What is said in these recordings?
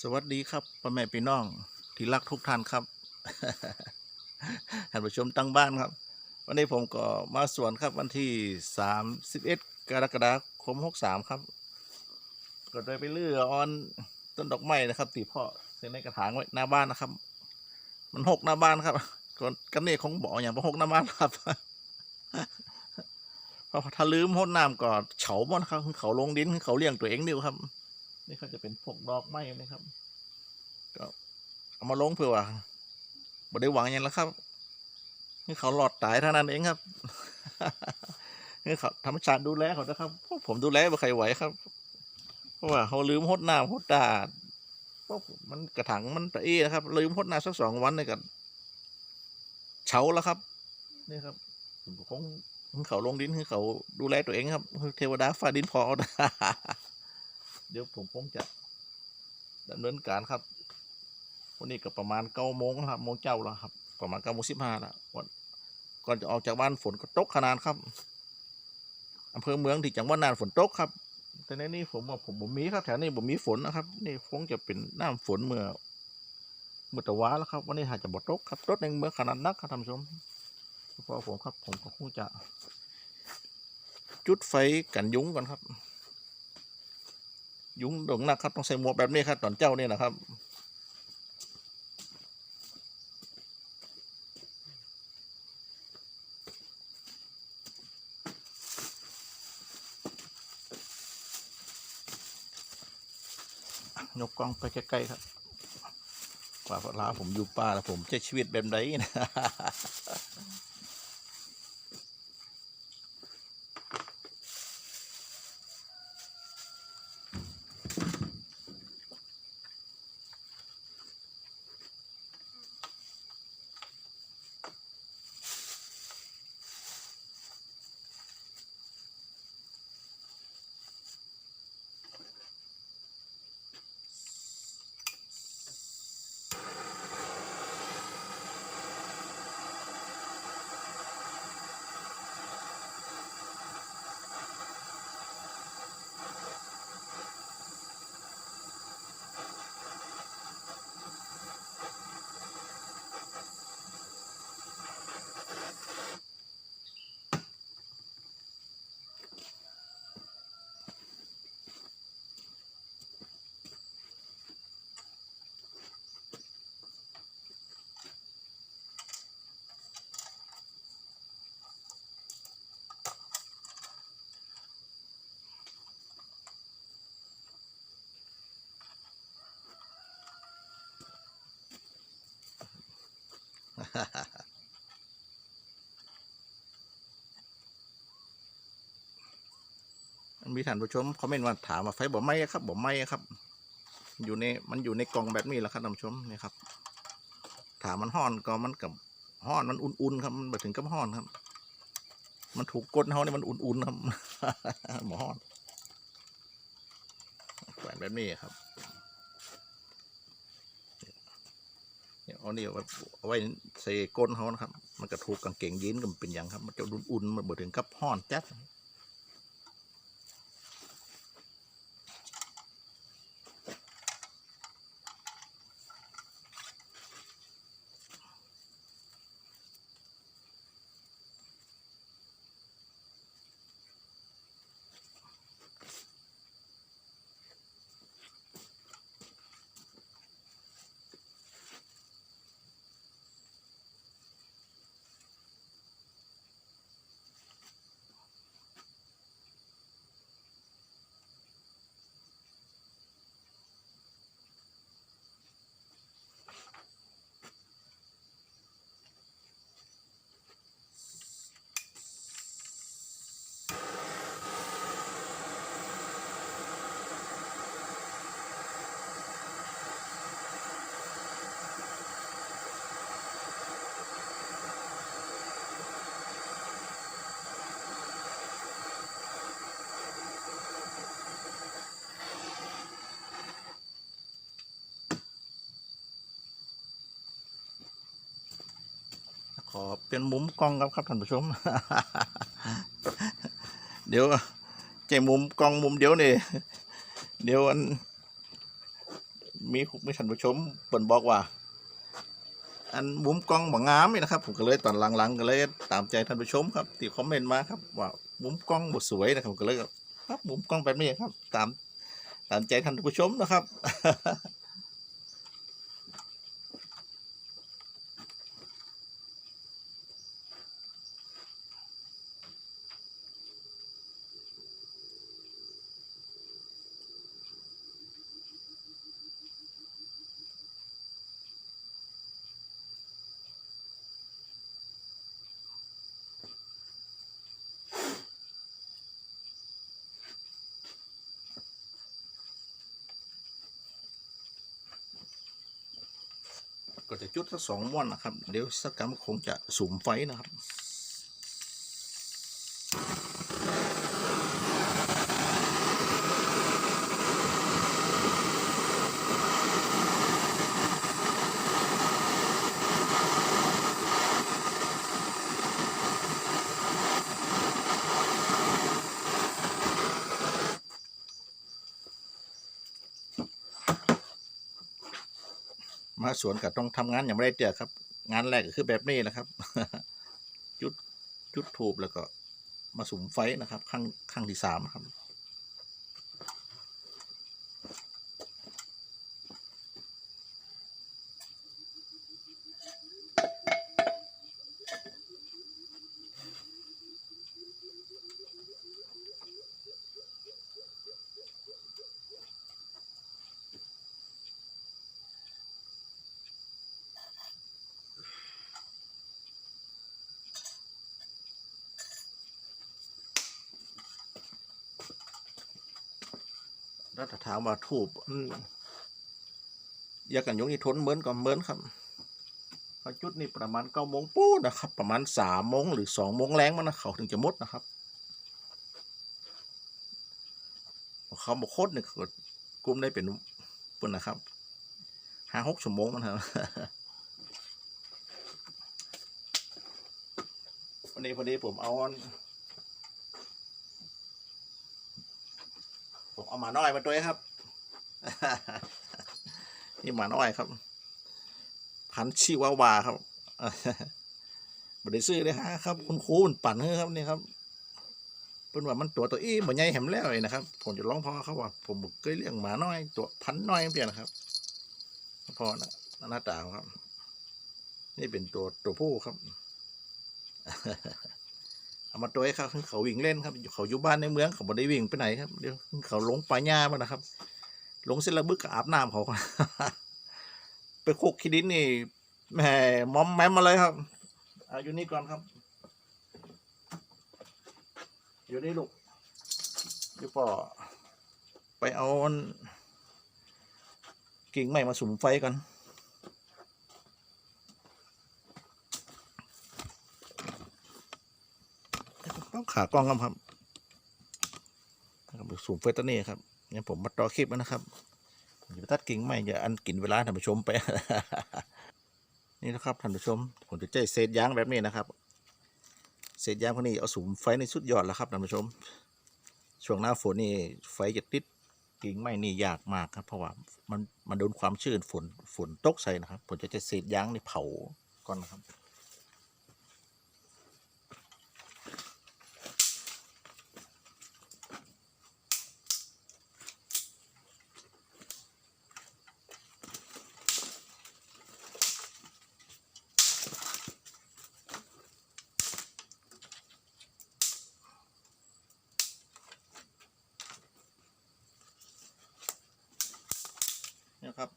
สวัสดีครับพ่อแม่พี่น้องที่รักทุกท่านครับท่านผู้ชมตั้งบ้านครับ วันนี้ผมก็มาสวนครับวันที่31กรกฎาคม63ครับก็ได้ไปเลือออนต้นดอกไม้นะครับตีพ่อเส้นในกระถางไว้หน้าบ้านนะครับ มันหกหน้าบ้านครับก่อนกันนี่คงบอกอย่างว่าหกหน้าบ้านครับพราะถ้าลืมหดน้ำก็เฉาหมดครับเขาลงดินเขาเลี้ยงตัวเองดิวครับ นี่ก็จะเป็นพวกดอกไม้นะครับ ก็เอามาลงเพื่อว่าบ่ได้หวังอย่างแล้วครับนี่เขาหลอดตายเท่านั้นเองครับนี่เขาธรรมชาติดูแลเขานะครับพวกผมดูแลบ่ใครไหวครับ เพราะว่าเขาลืมหดน้ำหดตาดเพราะมันกระถางมันตะเอนะครับลืมหดน้ำสักสองวันเนี่ยก็เฉาแล้วครับนี่ครับผมคงเขาลงดินคือเขาดูแลตัวเองครับ เทวดาฟ้าดินพอ เดี๋ยวผมคงจะดำเนินการครับวันนี้ก็ประมาณเก้าโมงครับโมงเจ้าแล้วครับ ประมาณเก้าโมงสิบห้าแล้วก่อนก่อนจะออกจากบ้านฝนก็ตกขนาดครับอำเภอเมืองที่จังหวัดน่านฝนตกครับ แต่ในนี้ผมว่าผมบ่มีครับแถวนี้ผมมีฝนนะครับ นี่คงจะเป็นน้ำฝนเมื่อเมื่อตะวาแล้วครับวันนี้อาจจะบ่ตกครับตกในเมืองขนาดนักครับท่านผู้ชมเพราะผมครับผมก็คงจะ จุดไฟกันยุงก่อนครับ ยุงดงหนักครับ ต้องใส่หมวกแบบนี้ครับตอนเจ้านี่นะครับยกกล้องไปใกล้ๆครับกว่าเวลาผมอยู่ป่าแล้วผมใช้ชีวิตแบบไหนนะ มีท่านผู้ชมคอมเมนต์มาถามว่าไฟบ่ไหมครับบ่ไหมครับ อยู่ในมันอยู่ในกล่องแบบนี้แหละครับท่านผู้ชมนี่ครับ ถามมันห้อนก็มันกับห้อนมันอุ่นๆครับมันไปถึงกับห้อนครับ มันถูกกดเขาเนี่ยมันอุ่นๆครับหมอห้อนแขวนแบบนี้ครับ เนี่ยเอานี่เอาไว้เอาไว้ใส่ก้นเขานะครับ มันก็ถูกกางเกงยีนกันเป็นอย่างครับ มันจะอุ่นๆมันบ่ถึงกับห้อนจัด ขอเป็นมุมกล้องครับครับท่านผู้ชม เดี๋ยวเจมุมกล้องมุมเดียวนี่เดี๋ยวอันมีมีท่านผู้ชมเปิ่นบอกว่า อันมุมกล้องบ่งามนี่นะครับ ผมก็เลยตอนหลังๆก็เลยตามใจท่านผู้ชมครับที่คอมเมนต์มาครับว่ามุมกล้องบสวยนะครับผมก็เลยครับมุมกล้องแบบนี้ครับ ตามตามใจท่านผู้ชมนะครับ ก็จะจุดสักสองม้วนนะครับ เดี๋ยวสักกรรมคงจะสุมไฟนะครับ มาสวนกับต้องทำงานอย่างไรเดียครับ งานแรกก็คือแบบนี้นะครับจุดจุดถูบแล้วก็มาสุมไฟนะครับ ข้างข้างที่สามครับ แล้วถ้าถามว่าถูบยากันยงนี่ทนเหมือนกับเหมือนครับพอจุดนี่ประมาณเก้าโมงปูดนะครับ ประมาณสามโมงหรือสองโมงแรงมันนะเขาถึงจะมดนะครับเขาบอกโคตรเนี่ยกลุ่มได้เป็นปุ่นนะครับห้าหกชั่วโมงมันครับวันนี้พอดีผมเอาอัน ผม เอาหมาน้อยมาด้วครับ นี่หมาน้อยครับ พันชิวาวาครับบได้ซื้อเลยฮะครับ คุณครูมันปั่นให้ครับนี่ครับเป็นว่ามันตัวตัวอี้มันใหญ่แหมแล้วเลยนะครับ ผมจะร้องพ่อเขาว่า ผมเคยเลี้ยงหมาน้อย ตัวพันน้อยเปลี่ยนนะครับพ่อนะหน้าตาครับ นี่เป็นตัวตัวผู้ครับ เอามาตัวให้เขาเขาวิ่งเล่นครับเขาอยู่บ้านในเมืองเขาไม่ได้วิ่งไปไหนครับเดี๋ยวเขาลงป่าหญ้ามานะครับ ลงเส้นระบึกอาบน้ำเขาไปโคกขี้ดินนี่แหมมอมแมมมาเลยครับเอาอยู่นี่ก่อนครับ อยู่นี่ลูกเดี๋ยวป่อไปเอากิ่งไม้มาสุมไฟก่อน ต้อง ขากล้องครับครับสูงเฟตตัวนี้ครับเนี่ยผมมาต่อคลิปนะครับผมจะไปตัดกิ่งใหม่อย่าอันกินเวลาท่านผู้ชมไป นี่นะครับท่านผู้ชม ผมจะใจเศษยางแบบนี้นะครับ เศษยางพวกนี้เอาสูมไฟในสุดยอดแล้วครับท่านผู้ชม ช่วงหน้าฝนนี่ไฟจะติดกิ่งไม้นี่ยากมากครับ เพราะว่ามันมันโดนความชื้นฝนฝนตกใส่นะครับ ผมจะใจเศษยางนี่เผาก่อนนะครับ เนี่ยครับ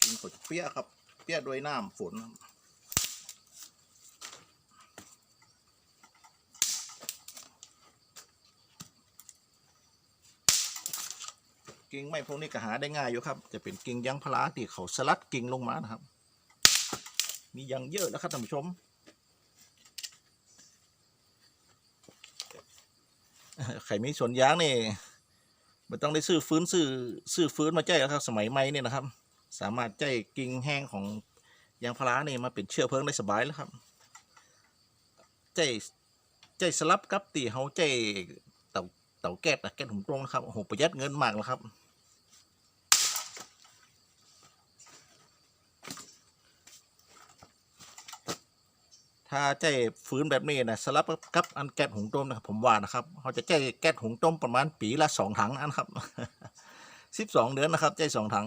กินขด เปียครับ เปียด้วยน้ำฝนครับกิ่งไม้พวกนี้ก็หาได้ง่ายอยู่ครับ จะเป็นกิ่งยางพาราที่เขาสลัดกิ่งลงมานะครับ มียังเยอะนะครับท่านผู้ชมใครมีสวนยางนี่ไม่ต้องได้ซื้อฟื้นซื้อซื้อฟื้นมาใจแล้วครับ สมัยใหม่เนี่ยนะครับ สามารถใจกิ่งแห้งของยางพารานี่มาเป็นเชื้อเพลิงได้สบายแล้วครับใจใจสลับกับตีเฮาใจเต่าเต่าแก๊สนะแก๊สหุมตรงนะครับโอ้โหประหยัดเงินมากแล้วครับ ถ้าใจฟื้นแบบนี้นะสลับกับอันแก๊สหุงต้มนะครับผมว่านะครับเขาจะใจแก๊สหุงต้มประมาณปีละสองถังอันครับสิบสองเดือนนะครับใจสองถัง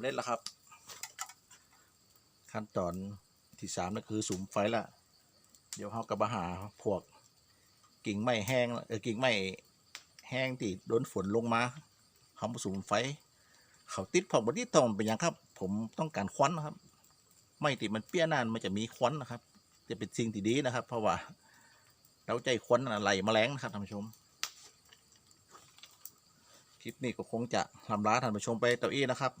เร็จแล้วครับ ขั้นตอนที่สามนั่นคือสุมไฟละเดี๋ยวเขากระบาหาพวกกิ่งไม้แห้งเออกิ่งไม้แห้งที่โดนฝนลงมาเขามาสุมไฟ เขาติดพอกบที่ตองเป็นอย่างครับ ผมต้องการควันนะครับ ไม่ติดมันเปี้ยนานมันจะมีควันนะครับ จะเป็นสิ่งที่ดีนะครับ เพราะว่าเราใจควันอะไรแมลงนะครับท่านผู้ชม คลิปนี้ก็คงจะลำลาท่านผู้ชมไปเต่าอี้นะครับ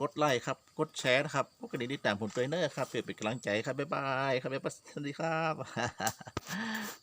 กดไลค์ครับ กดแชร์นะครับกดกระดิ่งติดตามผมตัวเนอร์ครับเพื่อเป็นกำลังใจครับ บ๊ายบายครับบ๊ายบายสวัสดีครับ